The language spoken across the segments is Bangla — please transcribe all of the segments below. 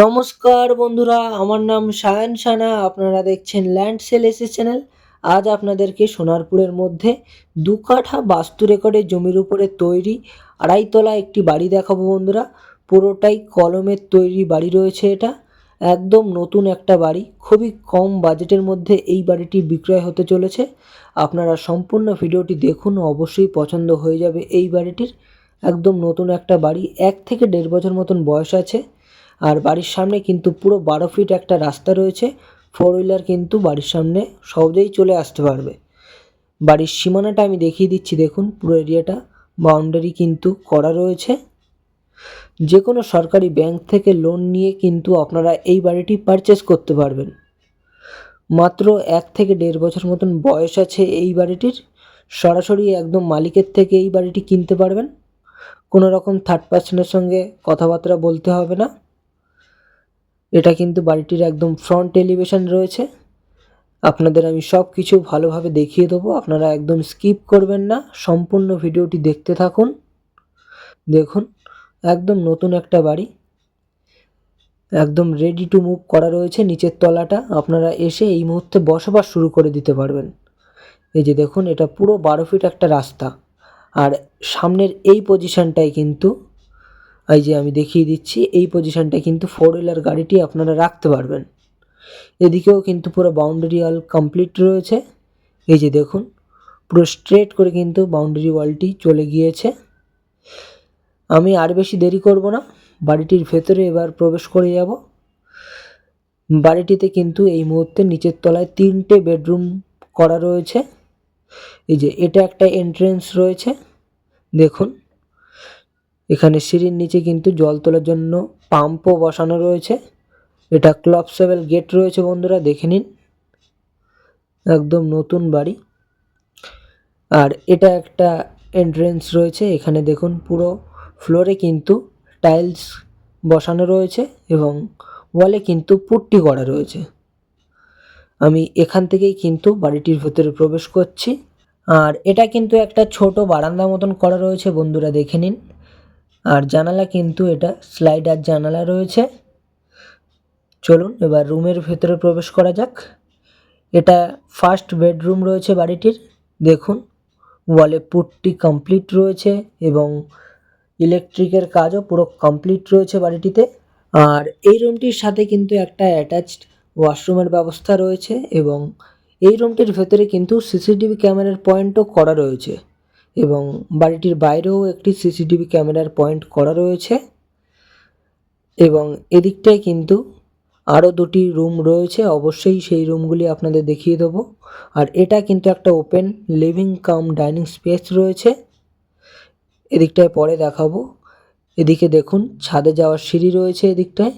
নমস্কার বন্ধুরা, আমার নাম সায়ন সানা, আপনারা দেখছেন ল্যান্ড এসে চ্যানেল। আজ আপনাদেরকে সোনারপুরের মধ্যে দু কাঠা বাস্তু রেকর্ডের জমির উপরে তৈরি আড়াইতলা একটি বাড়ি দেখাবো বন্ধুরা। পুরোটাই কলমের তৈরি বাড়ি রয়েছে এটা, একদম নতুন একটা বাড়ি। খুবই কম বাজেটের মধ্যে এই বাড়িটি বিক্রয় হতে চলেছে। আপনারা সম্পূর্ণ ভিডিওটি দেখুন, অবশ্যই পছন্দ হয়ে যাবে এই বাড়িটির। একদম নতুন একটা বাড়ি, এক থেকে দেড় বছর মতন বয়স আছে। আর বাড়ির সামনে কিন্তু পুরো বারো ফিট একটা রাস্তা রয়েছে। ফোর হুইলার কিন্তু বাড়ির সামনে সহজেই চলে আসতে পারবে। বাড়ির সীমানাটা আমি দেখিয়ে দিচ্ছি, দেখুন, পুরো এরিয়াটা বাউন্ডারি কিন্তু করা রয়েছে। যে কোনো সরকারি ব্যাংক থেকে লোন নিয়ে কিন্তু আপনারা এই বাড়িটি পারচেস করতে পারবেন। মাত্র এক থেকে দেড় বছর মতন বয়স আছে এই বাড়িটির। সরাসরি একদম মালিকের থেকে এই বাড়িটি কিনতে পারবেন। কোনো রকম থার্ড পার্সনের সঙ্গে কথাবার্তা বলতে হবে না। এটা কিন্তু বাড়িটির একদম ফ্রন্ট এলিভেশন রয়েছে। আপনাদের আমি সব কিছু ভালোভাবে দেখিয়ে দেবো। আপনারা একদম স্কিপ করবেন না। সম্পূর্ণ ভিডিওটি দেখতে থাকুন। দেখুন, একদম নতুন একটা বাড়ি। একদম রেডি টু মুভ করা রয়েছে নিচের তলাটা। আপনারা এসে এই মুহূর্তে বসবাস শুরু করে দিতে পারবেন। এই যে দেখুন, এটা পুরো বারো ফিট একটা রাস্তা। আর সামনের এই পজিশনটাই কিন্তু এই যে আমি দেখিয়ে দিচ্ছি, এই পজিশনটায় কিন্তু ফোর হুইলার গাড়িটি আপনারা রাখতে পারবেন। এদিকেও কিন্তু পুরো বাউন্ডারি ওয়াল কমপ্লিট রয়েছে। এই যে দেখুন, পুরো স্ট্রেট করে কিন্তু বাউন্ডারি ওয়ালটি চলে গিয়েছে। আমি আর বেশি দেরি করব না, বাড়িটির ভেতরে এবার প্রবেশ করে যাব। বাড়িটিতে কিন্তু এই মুহূর্তে নিচের তলায় তিনটে বেডরুম করা রয়েছে। এই যে এটা একটা এন্ট্রেন্স রয়েছে। দেখুন এখানে সিঁড়ির নিচে কিন্তু জল তোলার জন্য পাম্পও বসানো রয়েছে। এটা ক্লব সেভেল গেট রয়েছে বন্ধুরা, দেখে নিন। একদম নতুন বাড়ি। আর এটা একটা এন্ট্রেন্স রয়েছে, এখানে দেখুন পুরো ফ্লোরে কিন্তু টাইলস বসানো রয়েছে এবং ওয়ালে কিন্তু পুট্টি করা রয়েছে। আমি এখান থেকেই কিন্তু বাড়িটির ভেতরে প্রবেশ করছি। আর এটা কিন্তু একটা ছোট বারান্দা মতন করা রয়েছে বন্ধুরা, দেখে নিন। আর জানালা কিন্তু এটা স্লাইডার জানালা রয়েছে। চলুন এবার রুমের ভেতরে প্রবেশ করা যাক। এটা ফার্স্ট বেডরুম রয়েছে বাড়িটির। দেখুন ওয়ালে পুটটি কমপ্লিট রয়েছে এবং ইলেকট্রিকের কাজও পুরো কমপ্লিট রয়েছে বাড়িটিতে। আর এই রুমটির সাথে কিন্তু একটা অ্যাটাচড ওয়াশরুমের ব্যবস্থা রয়েছে এবং এই রুমটির ভেতরে কিন্তু সিসিটিভি ক্যামেরার পয়েন্টও করা রয়েছে। এবং বাড়িটির বাইরেও একটি সিসিটিভি ক্যামেরার পয়েন্ট করা রয়েছে। এবং এদিকটায় কিন্তু আরও দুটি রুম রয়েছে। অবশ্যই সেই রুমগুলি আপনাদের দেখিয়ে দেবো। আর এটা কিন্তু একটা open living cum dining space রয়েছে। এদিকটায় পরে দেখাবো। এদিকে দেখুন, ছাদে যাওয়ার সিঁড়ি রয়েছে এদিকটায়।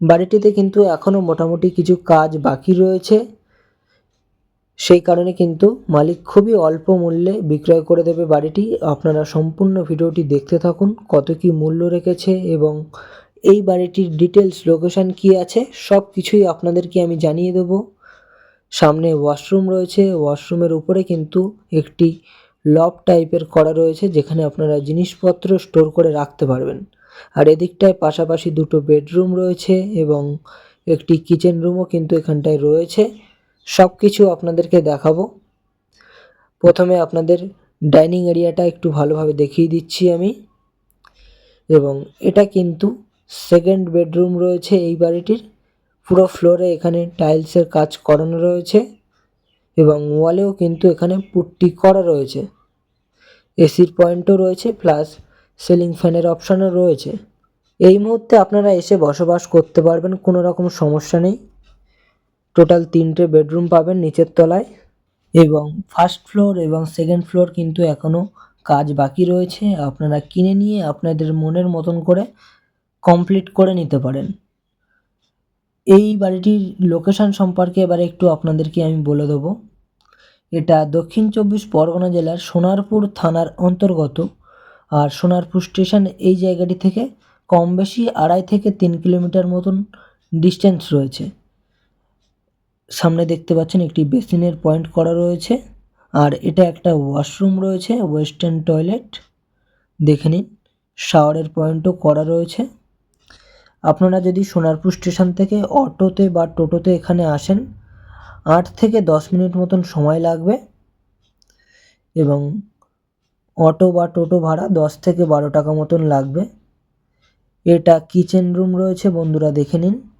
বাড়িটিতে কিন্তু এখনও মোটামুটি কিছু কাজ বাকি রয়েছে। সেই কারণে কিন্তু মালিক খুবই অল্প মূল্যে বিক্রয় করে দেবে বাড়িটি। আপনারা সম্পূর্ণ ভিডিওটি দেখতে থাকুন, কত কি মূল্য রেখেছে এবং এই বাড়িটির ডিটেলস লোকেশান কি আছে সব কিছুই আপনাদেরকে আমি জানিয়ে দেব। সামনে ওয়াশরুম রয়েছে ওয়াশরুমের উপরে কিন্তু একটি লব টাইপের করা রয়েছে, যেখানে আপনারা জিনিসপত্র স্টোর করে রাখতে পারবেন। আর এদিকটায় পাশাপাশি দুটো বেডরুম রয়েছে এবং একটি কিচেন রুমও কিন্তু এখানটায় রয়েছে। সব কিছু আপনাদেরকে দেখাবো। প্রথমে আপনাদের ডাইনিং এরিয়াটা একটু ভালোভাবে দেখিয়ে দিচ্ছি আমি। এবং এটা কিন্তু সেকেন্ড বেডরুম রয়েছে এই বাড়িটির। পুরো ফ্লোরে এখানে টাইলসের কাজ করানো রয়েছে এবং ওয়ালেও কিন্তু এখানে পুট্টি করা রয়েছে। এসির পয়েন্টও রয়েছে, প্লাস সিলিং ফ্যানের অপশানও রয়েছে। এই মুহূর্তে আপনারা এসে বসবাস করতে পারবেন, কোনো রকম সমস্যা নেই। টোটাল তিনটে বেডরুম পাবেন নিচের তলায় এবং ফার্স্ট ফ্লোর এবং সেকেন্ড ফ্লোর কিন্তু এখনও কাজ বাকি রয়েছে। আপনারা কিনে নিয়ে আপনাদের মনের মতন করে কমপ্লিট করে নিতে পারেন। এই বাড়িটির লোকেশান সম্পর্কে এবার একটু আপনাদেরকে আমি বলে দেবো। এটা দক্ষিণ চব্বিশ পরগনা জেলার সোনারপুর থানার অন্তর্গত আর সোনারপুর স্টেশন এই জায়গাটি থেকে কম বেশি আড়াই থেকে তিন কিলোমিটার মতন ডিস্টেন্স রয়েছে। সামনে দেখতে পাচ্ছেন একটি বেসিনের পয়েন্ট করা রয়েছে। আর এটা একটা ওয়াশরুম রয়েছে, ওয়েস্টার্ন টয়লেট। দেখে নিন, শাওয়ারের পয়েন্টও করা রয়েছে। আপনারা যদি সোনারপুর স্টেশন থেকে অটোতে বা টোটোতে এখানে আসেন, আট থেকে দশ মিনিট মতন সময় লাগবে। এবং অটো বা টোটো ভাড়া দশ থেকে বারো টাকা মতন লাগবে। এটা কিচেন রুম রয়েছে, বন্ধুরা দেখে নিন।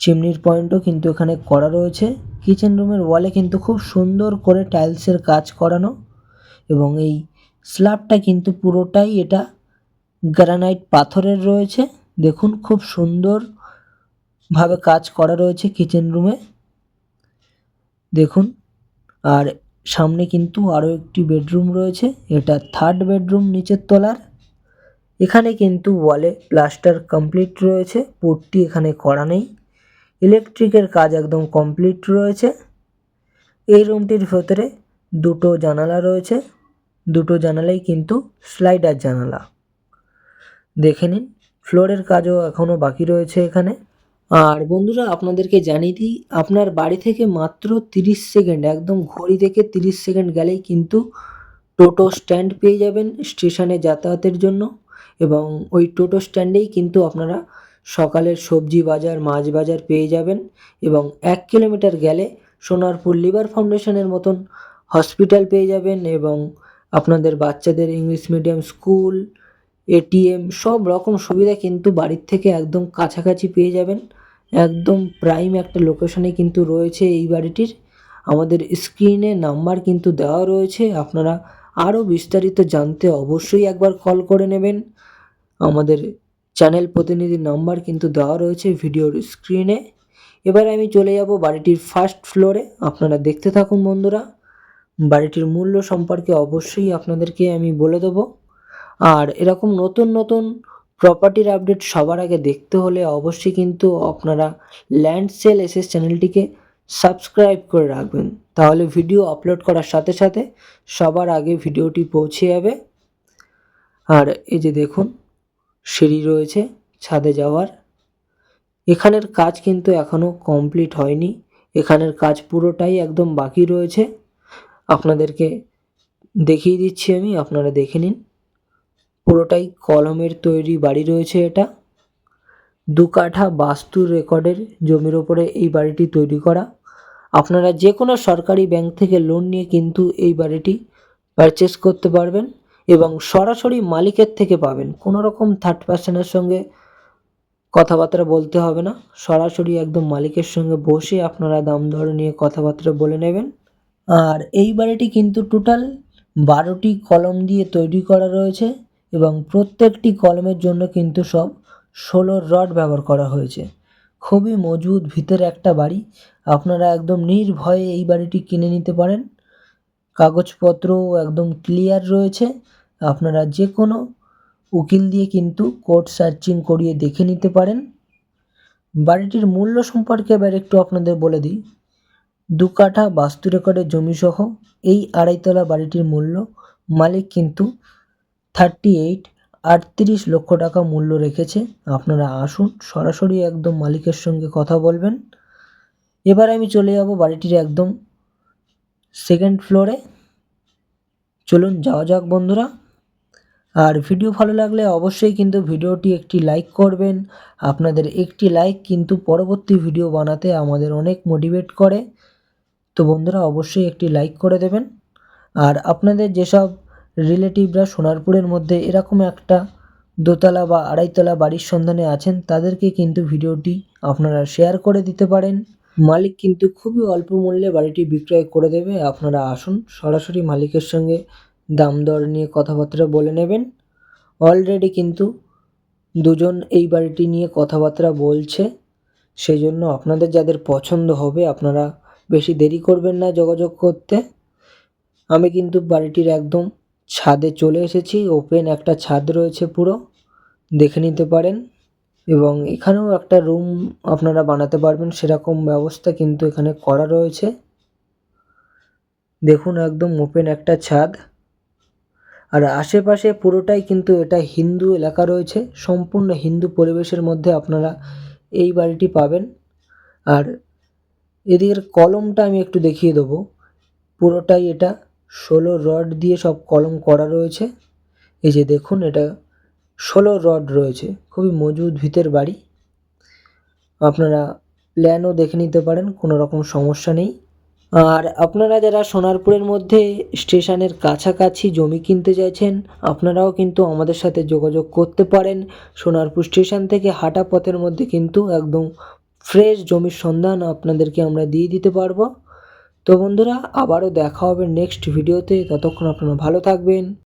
চিমনির পয়েন্টও কিন্তু এখানে করা রয়েছে। কিচেন রুমের ওয়ালে কিন্তু খুব সুন্দর করে টাইলসের কাজ করানো এবং এই স্ল্যাবটা কিন্তু পুরোটাই এটা গ্রানাইট পাথরের রয়েছে। দেখুন, খুব সুন্দর ভাবে কাজ করা রয়েছে কিচেন রুমে। দেখুন, আর সামনে কিন্তু আরও একটি বেডরুম রয়েছে, এটা থার্ড বেডরুম নিচের তলার। এখানে কিন্তু ওয়ালে প্লাস্টার কমপ্লিট রয়েছে, পুটটি এখানে করা নেই। ইলেকট্রিকের কাজ একদম কমপ্লিট রয়েছে। এই রুমটির ভেতরে দুটো জানালা রয়েছে। দুটো জানালাই কিন্তু স্লাইডার জানালা। দেখে নিন, ফ্লোরের কাজও এখনও বাকি রয়েছে এখানে। আর বন্ধুরা, আপনাদেরকে জানিয়ে দিই, আপনার বাড়ি থেকে মাত্র তিরিশ সেকেন্ড, একদম ঘড়ি থেকে তিরিশ সেকেন্ড গেলেই কিন্তু টোটো স্ট্যান্ড পেয়ে যাবেন স্টেশনে যাতায়াতের জন্য। এবং ওই টোটো স্ট্যান্ডেই কিন্তু আপনারা সকালের সবজি বাজার, মাছ বাজার পেয়ে যাবেন এবং এক কিলোমিটার গেলে সোনারপুর লিভার ফাউন্ডেশনের মতন হসপিটাল পেয়ে যাবেন এবং আপনাদের বাচ্চাদের ইংলিশ মিডিয়াম স্কুল এটিএম সব রকম সুবিধা কিন্তু বাড়ির থেকে একদম কাছাকাছি পেয়ে যাবেন। একদম প্রাইম একটা লোকেশনে কিন্তু রয়েছে এই বাড়িটির। আমাদের স্ক্রিনে নাম্বার কিন্তু দেওয়া রয়েছে, আপনারা আরও বিস্তারিত জানতে অবশ্যই একবার কল করে নেবেন। আমাদের চ্যানেল প্রতিনিধির নাম্বার কিন্তু দেওয়া রয়েছে ভিডিওর স্ক্রিনে। এবার আমি চলে যাব বাড়িটির ফার্স্ট ফ্লোরে। আপনারা দেখতে থাকুন বন্ধুরা। বাড়িটির মূল্য সম্পর্কে অবশ্যই আপনাদেরকে আমি বলে দেবো। আর এরকম নতুন নতুন প্রপার্টির আপডেট সবার আগে দেখতে হলে অবশ্যই কিন্তু আপনারা ল্যান্ড সেল এসএস চ্যানেলটিকে সাবস্ক্রাইব করে রাখবেন। তাহলে ভিডিও আপলোড করার সাথে সাথে সবার আগে ভিডিওটি পৌঁছে যাবে। আর এই যে দেখুন সিঁড়ি রয়েছে ছাদে যাওয়ার। এখানের কাজ কিন্তু এখনও কমপ্লিট হয়নি। এখানের কাজ পুরোটাই একদম বাকি রয়েছে। আপনাদেরকে দেখিয়ে দিচ্ছি আমি, আপনারা দেখে নিন। পুরোটাই কলমের তৈরি বাড়ি রয়েছে এটা। দু কাঠা বাস্তু রেকর্ডের জমির ওপরে এই বাড়িটি তৈরি করা। আপনারা যে কোনো সরকারি ব্যাংক থেকে লোন নিয়ে কিন্তু এই বাড়িটি পারচেস করতে পারবেন। এবং সরাসরি মালিকের থেকে পাবেন। কোনো রকম থার্ড পার্সনের সঙ্গে কথাবার্তা বলতে হবে না। সরাসরি একদম মালিকের সঙ্গে বসে আপনারা দাম দর নিয়ে কথাবার্তা বলে নেবেন। আর এই বাড়িটি কিন্তু টোটাল বারোটি কলম দিয়ে তৈরি করা রয়েছে এবং প্রত্যেকটি কলমের জন্য কিন্তু সব ষোলোর রড ব্যবহার করা হয়েছে। খুবই মজবুত ভিতরে একটা বাড়ি। আপনারা একদম নির্ভয়ে এই বাড়িটি কিনে নিতে পারেন। কাগজপত্রও একদম ক্লিয়ার রয়েছে। আপনারা যে কোনো উকিল দিয়ে কিন্তু কোর্ট সার্চিং করিয়ে দেখে নিতে পারেন। বাড়িটির মূল্য সম্পর্কে এবার একটু আপনাদের বলে দিই। দু কাঠা বাস্তু রেকর্ডের জমিসহ এই আড়াইতলা বাড়িটির মূল্য মালিক কিন্তু থার্টি এইট আটত্রিশ লক্ষ টাকা মূল্য রেখেছে। আপনারা আসুন, সরাসরি একদম মালিকের সঙ্গে কথা বলবেন। এবার আমি চলে যাব বাড়িটির একদম সেকেন্ড ফ্লোরে চলুন যাওয়া যাক বন্ধুরা। আর ভিডিও ভালো লাগলে অবশ্যই কিন্তু ভিডিওটি একটি লাইক করবেন। আপনাদের একটি লাইক কিন্তু পরবর্তী ভিডিও বানাতে আমাদের অনেক মোটিভেট করে। তো বন্ধুরা, অবশ্যই একটি লাইক করে দেবেন। আর আপনাদের যেসব রিলেটিভরা সোনারপুরের মধ্যে এরকম একটা দোতলা বা আড়াইতলা বাড়ির সন্ধানে আছেন, তাদেরকে কিন্তু ভিডিওটি আপনারা শেয়ার করে দিতে পারেন। মালিক কিন্তু খুবই অল্প মূল্যে বাড়িটি বিক্রয় করে দেবে। আপনারা আসুন, সরাসরি মালিকের সঙ্গে দাম দর নিয়ে কথাবার্তা বলে নেবেন। অলরেডি কিন্তু দুজন এই বাড়িটি নিয়ে কথাবার্তা বলছে। সেই জন্য আপনাদের যাদের পছন্দ হবে, আপনারা বেশি দেরি করবেন না যোগাযোগ করতে। আমি কিন্তু বাড়িটির একদম ছাদে চলে এসেছি। ওপেন একটা ছাদ রয়েছে পুরো। দেখে নিতে পারেন। এবং এখানেও একটা রুম আপনারা বানাতে পারবেন, সেরকম ব্যবস্থা কিন্তু এখানে করা রয়েছে। দেখুন একদম ওপেন একটা ছাদ। আর আশেপাশে পুরোটাই কিন্তু এটা হিন্দু এলাকা রয়েছে, সম্পূর্ণ হিন্দু পরিবেশের মধ্যে আপনারা এই বাড়িটি পাবেন। আর এদিকের কলমটা আমি একটু দেখিয়ে দেবো। পুরোটাই এটা, ষোলো রড দিয়ে সব কলম করা রয়েছে। এই যে দেখুন, এটা ষোলো রড রয়েছে, খুবই মজবুত ভিতের বাড়ি। আপনারা প্ল্যানও দেখে নিতে পারেন, কোনো রকম সমস্যা নেই। আর আপনারা যারা সোনারপুরের মধ্যে স্টেশনের কাছাকাছি জমি কিনতে চাইছেন, আপনারাও কিন্তু আমাদের সাথে যোগাযোগ করতে পারেন। সোনারপুর স্টেশন থেকে হাঁটা পথের মধ্যে কিন্তু একদম ফ্রেশ জমির সন্ধান আপনাদেরকে আমরা দিয়ে দিতে পারব। তো বন্ধুরা, আবারও দেখা হবে নেক্সট ভিডিওতে। ততক্ষণ আপনারা ভালো থাকবেন।